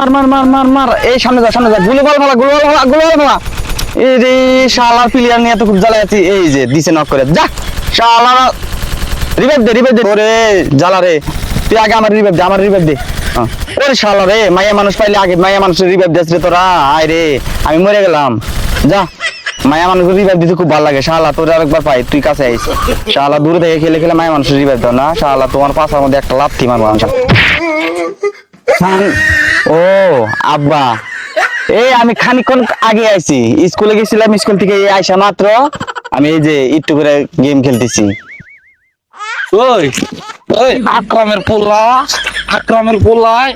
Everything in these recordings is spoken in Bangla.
মার মার মার মার মার। এই, সামনে যা সামনে যা। গুলি বল মালা গুলি বল গুলি বল মালা এই রে শালা প্লেয়ার নিয়ে তো খুব জ্বালা আছি। এই যে, দিছে নক করে। যা, শালা রিভাইভ দে রিভাইভ দে। ওরে, জ্বালা রে। তুই আগে আমার রিভাইভ দে, আমার রিভাইভ দে। হ্যাঁ। ওরে, শালা রে মাইয়া মানুষ পাইলে আগে মাইয়া মানুষের রিভাইভ দিস রে তোরা। আয় রে, আমি মরে গেলাম। যা, মায়া মানুষের রিভাইভ দিতে খুব ভালো লাগে। শালা, তোর আরেকবার পাই, তুই কাছে আইস। শালা, দূরে থেকে খেলে খেলে মায়া মানুষের রিভাইভ দাও না। শালা, তোমার পাশার মধ্যে একটা লাথি মারবো আমি ও আব্বা। এই আমি খানিকক্ষণ আগে আইছি। স্কুলে গেছিলাম স্কুল থেকে আইসা মাত্র আমি এই যে একটু করে গেম খেলতেছি। ওই ওই। আকরামের পোলা। আকরামের পোলায়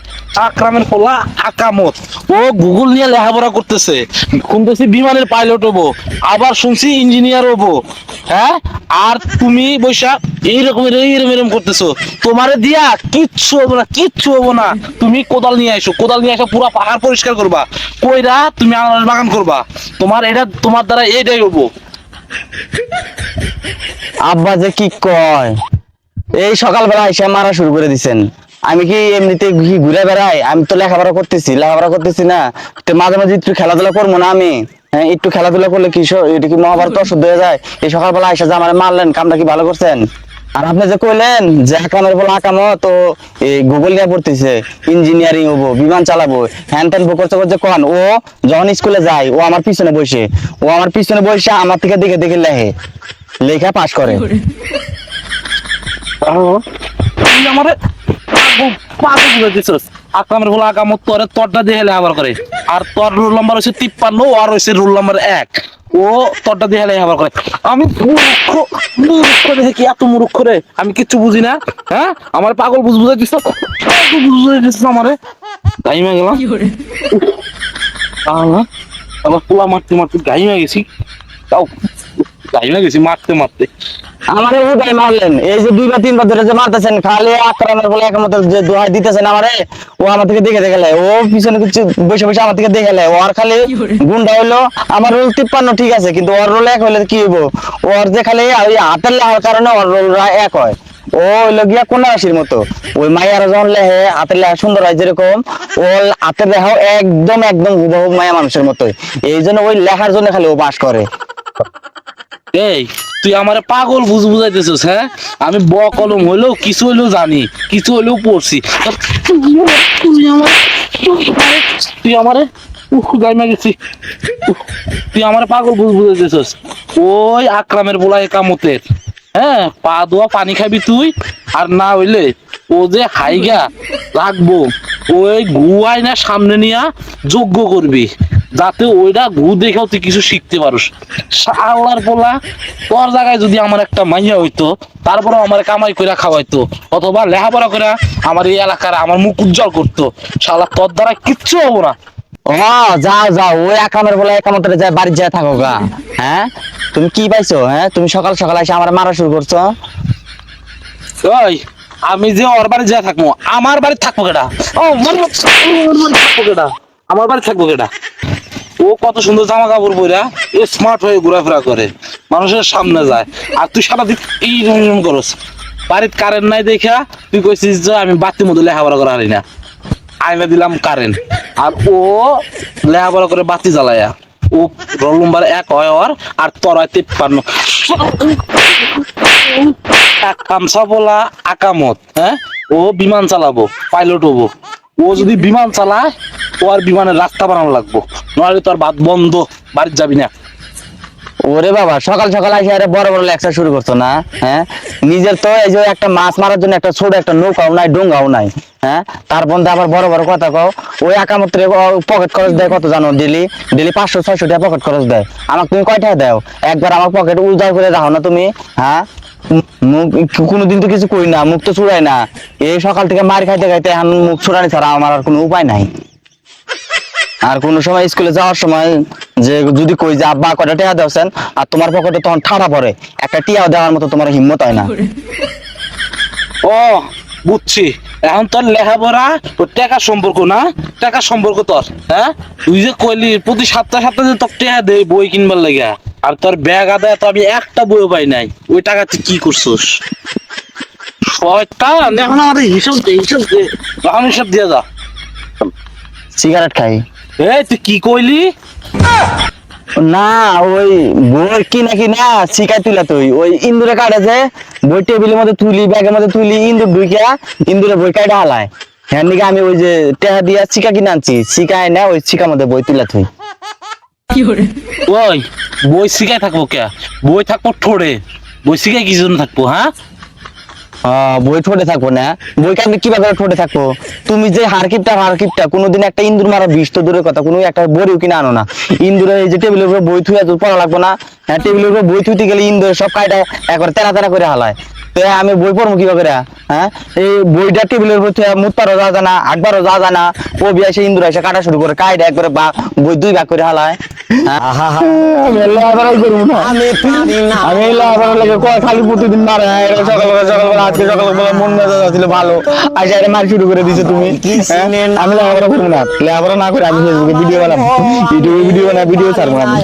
আকরামের পোলা আকামত। ও গুগল নিয়ে লেখাপড়া করতেছে। শুনতেছি বিমানের পাইলট হব। আবার শুনছি ইঞ্জিনিয়ার হব। হ্যাঁ? আর তুমি বৈশাখ এইরকম এইরকম এরকম করতেছো। তোমারে দিয়া কিচ্ছু হব না, কিচ্ছু হব না। তুমি কোদাল নিয়ে আসো কোদাল নিয়ে আসো পুরো পাহাড় পরিষ্কার করবা। কইরা তুমি আনারস বাগান করবা। তোমার এটা, তোমার দ্বারা এইটাই হব। আব্বা যে কি কয়? এই সকালবেলা এসে মারা শুরু করে দিছেন। আমি কি এমনিতে কি ঘুরে বেড়াই? আমি তো লেখাপড়া করতেছি লেখাপড়া করতেছি না। তো মাঝে মাঝে একটু খেলাধুলা করব না আমি? হ্যাঁ একটু খেলাধুলা করলে কি এটা কি মহাভারত অশুদ্ধ হয়ে যায়? এই সকালবেলা এসে যে আমার মারলেন কামটা কি ভালো করছেন? আর আপনি যে কইলেন যে আকামের বলে আকামো তো এই গুগল নিয়ে পড়তেছে ইঞ্জিনিয়ারিং হব বিমান চালাবো হ্যান ত্যান করতে করতে কন ও যখন স্কুলে যায় ও আমার পিছনে বসে ও আমার পিছনে বসে আমার থেকে দেখে দেখে লেখে লেখা পাশ করে। তুই আমারে পাগল পাগল করে দিছস। আকরামের বলে আকামত তোরে তোরটা দিয়ে হেলে আবার করে। আর তোর রোল নাম্বার হচ্ছে তিপ্পান্ন আর হচ্ছে রোল নাম্বার এক। ও তোরটা দিয়ে হেলে আবার করে। আমি মূর্খ মূর্খ দেখে কি এত মূর্খ রে? আমি কিচ্ছু বুঝি না হ্যাঁ? আমার পাগল বুঝ বুঝাই দিছ আমারে? গাইমা গেলাম। আল্লাহ আমার পোলা মারতে মারতে গাইমা গেছি। তাও গাইমা গেছি মারতে মারতে। আমারে উঠাই মারলেন এই যে দুইবার তিনবার ধরে যে মারতেছেন খালি আক্রমণের বলে একমত যে দোহাই দিতেছেন আমারে ও আমার থেকে দেখে দেখে লাই। ও পিছনে কিছু বসে বসে আমার থেকে দেখে লাই। ও আর খালি গুন্ডা হইল আমার রোল তিপ্পান্ন ঠিক আছে কিন্তু ওর রোল এক হইলে কি হইব? ওর যে খালি ওই হাতের লেখার কারণে ওর রোল এক হয়। ও হইল গিয়া কোন রাশির মতো। ওই মাইয়ারা যখন লেহে হাতের লেহা সুন্দর হয় যেরকম ও হাতের লেখাও একদম একদম হুবহু মায়া মানুষের মতোই। এই জন্য ওই লেখার জন্য খালি ও বাস করে। এই তুই আমার পাগল বুঝ বুঝাইতেছিস হ্যাঁ? আমি ব কলম হইলেও কিছু হইলেও জানি, কিছু হইলেও পড়ছি। তুই আমার তুই আমারে গাইমা তুই আমারে পাগল বুঝ বুঝাইতেছিস। ওই আকরামের বোলাই কামতের হ্যাঁ? পা দোয়া পানি খাবি তুই, আর না হইলে ও যে হাইগা রাখব ওই গুয়াই না সামনে নিয়া যোগ্য করবি। যাতে ওইটা গু দেখেও তুই কিছু শিখতে পারোস। আল্লাহর পোলা তোর জায়গায় যদি আমার একটা মাইয়া হইতো তারপরে আমার কামাই করে খাওয়াইতো অথবা লেখাপড়া করে আমার এই এলাকার আমার মুখ উজ্জ্বল করতো শালা তোর দ্বারা কিচ্ছু হব না। ও যাও যাও ওই একামের বলে একামতের যায় বাড়ি যায় থাকো গা। হ্যাঁ? তুমি কি পাইছো হ্যাঁ? তুমি সকাল সকাল এসে আমার মারা শুরু করছ। ওই আমি যে ওর বাড়ি যা থাকব, আমার বাড়ি থাকব কেটা বাড়ি থাকব আমার বাড়ি থাকব কেটা ও কত সুন্দর জামা কাপড় পরা স্মার্ট হয়ে ঘোরাফেরা করে, মানুষের সামনে যায়। আর তুই সারাদিন এই রকম করস। বাড়ির কারেন্ট নাই দেখা তুই কইছিস যে আমি বাতির মধ্যে লেখাপড়া করা হারি না। আইনা দিলাম কারেন্ট আর ও লেখাপড়া করে বাতি জ্বালায়া ও রোল নম্বর এক হয় আর তোর তিপ্পান্ন। কামসা আকামত হ্যাঁ? ও বিমান চালাবো পাইলট হব। ও যদি বিমান চালায়, ও আর বিমানের রাস্তা বানানো লাগবো। নইলে তোর ভাত বন্ধ বাড়ির যাবি না। ওরে বাবা, সকাল সকাল এসে আরে বড় বড় লেকচার শুরু করতো না হ্যাঁ? নিজের তো এই যে একটা মাছ মারার জন্য একটা ছোট একটা নৌকাও নাই, ডোঙ্গাও নাই হ্যাঁ? তার মধ্যে আবার বড় বড় কথা কও, ওই একামত্রে পকেট খরচ দেয় কত জানো? ডেলি ডেলি পাঁচশো, ছয়শো টাকা পকেট খরচ দেয়। আমাকে তুমি কয় টাকা দাও? একবার আমার পকেট উজাড় করে রাখো না তুমি হ্যাঁ? কোনোদিন তো কিছু করি না, মুখ তো না। এই সকাল থেকে মার খাইতে খাইতে এখন মুখ ছাড়া আমার আর কোনো উপায় নাই। আর সময় স্কুলে যাওয়ার সময় যে যদি কই যে, আব্বা কটা টিয়া আর তোমার পকেটে তখন ঠাড়া পড়ে। একটা টিয়া দেওয়ার মতো তোমার হিম্মত হয় না। ও, বুঝছি। এখন তোর লেখাপড়া তোর টাকা সম্পর্ক না? টাকা সম্পর্ক তোর হ্যাঁ? তুই যে কইলি, প্রতি সপ্তাহে সপ্তাহে যে তোর টাকা দেই, বই কিনবার লাগে। আর তোর ব্যাগ আদায় তো আমি একটা বইও পাই নাই। ওই টাকা তুই কি করছিস? শয়তান এখন আমাদের হিসাব দে হিসাব দে। এখন হিসাব দিয়ে যা। সিগারেট খাই। এই তুই কি কইলি? না ওই বই কিনা কিনা শিকাই তুলা তুই। ওই ইন্দুরে কাটে যে বই টেবিলের মধ্যে তুলি ব্যাগের মধ্যে তুলি ইন্দুর ঢুকিয়া ইন্দুরে বই কাটে হালায়। হ্যাঁ নিকে আমি ওই যে টেহা দিয়া শিকা কিনে আনছি। শিকায় না ওই শিকার মধ্যে বই তুলা তুই ওই বই শিখাই থাকব কে? বই থাকব ঠোড়ে বই শিখাই কি জন্য থাকব হ্যাঁ? বই ঠোঁটে থাকব না। বই কাটলে কীভাবে ঠোঁটে থাকব? তুমি যে হারকিপটা হারকিপটা কোনোদিন একটা ইন্দুর মারা বিষ তো দূরের কথা কোনো একটা বড়িও কিনে আনো না। ইন্দুরে এই যে টেবিলের উপরে বই থুয়া তো পড়া লাগবো না। হ্যাঁ টেবিলের উপরে বই থুইতে গেলে ইন্দুরে সব কায়টা একবার তেরা তেরা করে হালায়। আমি বই পড়ব কীভাবে করে হ্যাঁ? এই বইটা টেবিলের উপর মুতারও যা জানা আটবারও যা জানা ও বিয়া এসে ইন্দুর এসে কাটা শুরু করে কায়টা একবারে বা বই দুই ভাগ করে হালায়। হ্যাঁ? আমি লাভারাই করব না। আমি লাভারাই লাগে কয় খালি প্রতিদিন মারে হ্যাঁ, মন মেজাজ ছিল ভালো। আজকে আরে মার শুরু করে দিছে তুমি হ্যাঁ? আমি করব না। লেখাপড়া না করে আমি ফেসবুকে ভিডিও বানাবো। ইউটিউবে ভিডিও বানাবো ভিডিও ছাড়বো আমি।